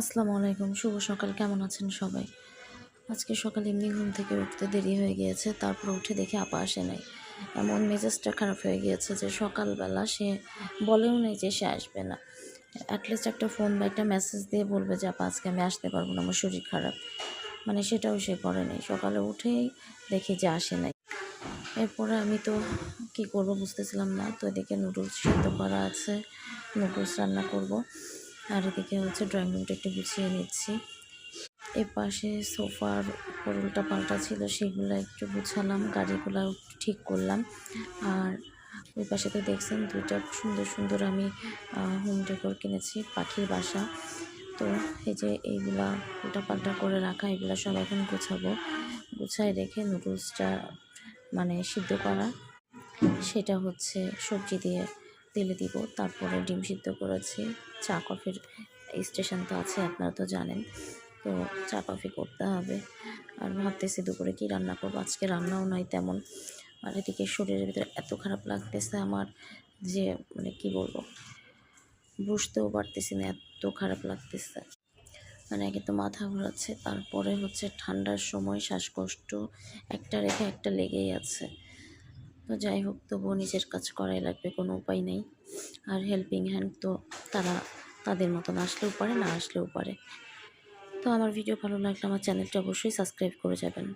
আসসালামু আলাইকুম, শুভ সকাল। কেমন আছেন সবাই? আজকে সকালে এমনি ঘুম থেকে উঠতে দেরি হয়ে গিয়েছে, তারপর উঠে দেখে আপা আসে নাই। এমন মেজাজটা খারাপ হয়ে গিয়েছে যে সকালবেলা সে বলেও নেই যে সে আসবে না। অ্যাটলিস্ট একটা ফোন বা একটা মেসেজ দিয়ে বলবে যে, আপা, আজকে আমি আসতে পারব না, আমার শরীর খারাপ। মানে সেটাও সে করে নাই। সকালে উঠেই দেখি যে আসে নাই। এরপরে আমি তো কি করব বুঝতেছিলাম না। তো এদিকে নুডলস সিদ্ধ করা আছে নুডলস রান্না করব। আর এদিকে হচ্ছে ড্রয়িং রুমটা একটু গুছিয়ে নিচ্ছি। এর পাশে সোফার উপর উল্টা পাল্টা ছিল, সেগুলো একটু গুছালাম, গাড়িগুলো ঠিক করলাম। আর ওই পাশে তো দেখছেন দুইটা সুন্দর সুন্দর আমি হোম ডেকোর কিনেছি, পাখির বাসা। তো এই যে এইগুলা উল্টা পাল্টা করে রাখা, এগুলো সব এখন গুছাবো। গুছাই রেখে নুডলসটা মানে সিদ্ধ করা, সেটা হচ্ছে সবজি দিয়ে তেলে দিব, তারপরে ডিম সিদ্ধ করেছি। চা কফির স্টেশন তো আছে, আপনারা তো জানেন। তো চা কফি করতে হবে। আর ভাবতেছি দুপুরে কি রান্না করব? আজকে রান্নাও নাই তেমন। আর এদিকে শরীরের ভিতরে এত খারাপ লাগতেছে আমার যে মানে কি বলব? বুঝতেও পারতেছি না, এত খারাপ লাগতেছে। মানে একে তো মাথা ঘোরাচ্ছে, তারপরে হচ্ছে ঠান্ডার সময়, শ্বাসকষ্ট, একটা রেখে একটা লেগেই আছে। তো যাই হোক, তবুও নিজের কাজ করাই লাগবে, কোনো উপায় নেই। আর হেল্পিং হ্যান্ড তো তারা তাদের মতন আসলেও পারে, না আসলেও পারে। তো আমার ভিডিও ভালো লাগলে আমার চ্যানেলটা অবশ্যই সাবস্ক্রাইব করে যাবেন।